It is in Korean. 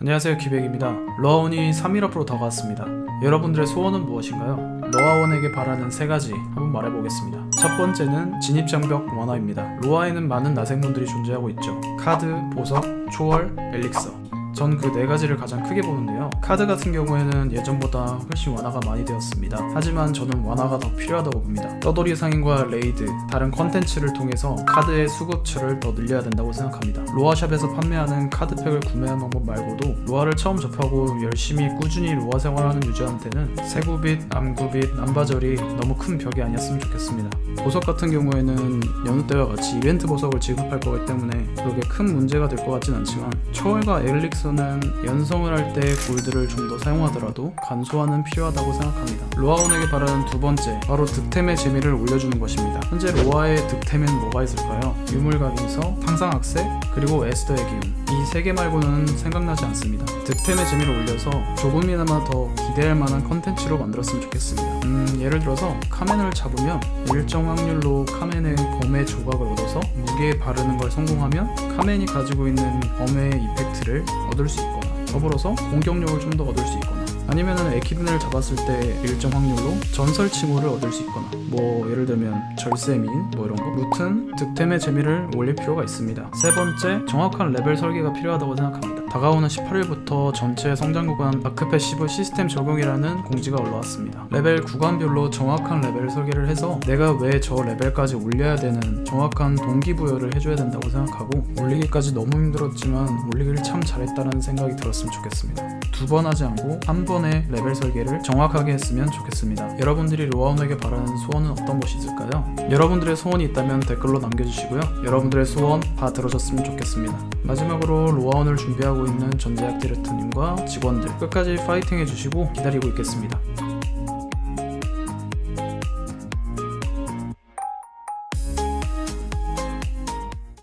안녕하세요 기백입니다. 로아원이 3일 앞으로 다가왔습니다. 여러분들의 소원은 무엇인가요? 로아원에게 바라는 세 가지 한번 말해보겠습니다. 첫 번째는 진입장벽 완화입니다. 로아에는 많은 나생몬들이 존재하고 있죠. 카드, 보석, 초월, 엘릭서. 전 그 네 가지를 가장 크게 보는데요. 카드 같은 경우에는 예전보다 훨씬 완화가 많이 되었습니다. 하지만 저는 완화가 더 필요하다고 봅니다. 떠돌이 상인과 레이드, 다른 컨텐츠를 통해서 카드의 수급처를 더 늘려야 된다고 생각합니다. 로아샵에서 판매하는 카드팩을 구매하는 방법 말고도 로아를 처음 접하고 열심히 꾸준히 로아 생활하는 유저한테는 세구빛, 암구빛, 남바절이 너무 큰 벽이 아니었으면 좋겠습니다. 보석 같은 경우에는 여느 때와 같이 이벤트 보석을 지급할 거기 때문에 그렇게 큰 문제가 될 것 같진 않지만 초월과 엘릭 서는 연성을 할 때 골드를 좀 더 사용하더라도 간소화는 필요하다고 생각합니다. 로아원에게 바라는 두 번째 바로 득템의 재미를 올려주는 것입니다. 현재 로아의 득템엔 뭐가 있을까요? 유물각인서, 상상학세, 그리고 에스더의 기운 이 세 개 말고는 생각나지 않습니다. 득템의 재미를 올려서 조금이나마 더 기대할 만한 컨텐츠로 만들었으면 좋겠습니다. 음, 예를 들어서 카멘을 잡으면 일정 확률로 카멘의 검의 조각을 얻어서 무게에 바르는 걸 성공하면 카멘이 가지고 있는 검의 이펙트 를 얻을 수 있거나 더불어서 공격력을 좀 더 얻을 수 있거나 아니면은 에키든을 잡았을 때 일정 확률로 전설 칭호를 얻을 수 있거나 뭐 예를 들면 절세민 뭐 이런 거. 무튼 득템의 재미를 올릴 필요가 있습니다. 세 번째 정확한 레벨 설계가 필요하다고 생각합니다 다가오는 18일부터 전체 성장 구간 아크패시브 시스템 적용이라는 공지가 올라왔습니다 레벨 구간별로 정확한 레벨 설계를 해서 내가 왜 저 레벨까지 올려야 되는 정확한 동기부여를 해줘야 된다고 생각하고 올리기까지 너무 힘들었지만 올리기를 참 잘했다는 생각이 들었으면 좋겠습니다 두 번 하지 않고 한 번의 레벨 설계를 정확하게 했으면 좋겠습니다. 여러분들이 로아운에게 바라는 소원은 어떤 것이 있을까요? 여러분들의 소원이 있다면 댓글로 남겨주시고요. 여러분들의 소원 다 들어줬으면 좋겠습니다. 마지막으로 로아운을 준비하고 있는 전제약 디렉터님과 직원들 끝까지 파이팅 해주시고 기다리고 있겠습니다.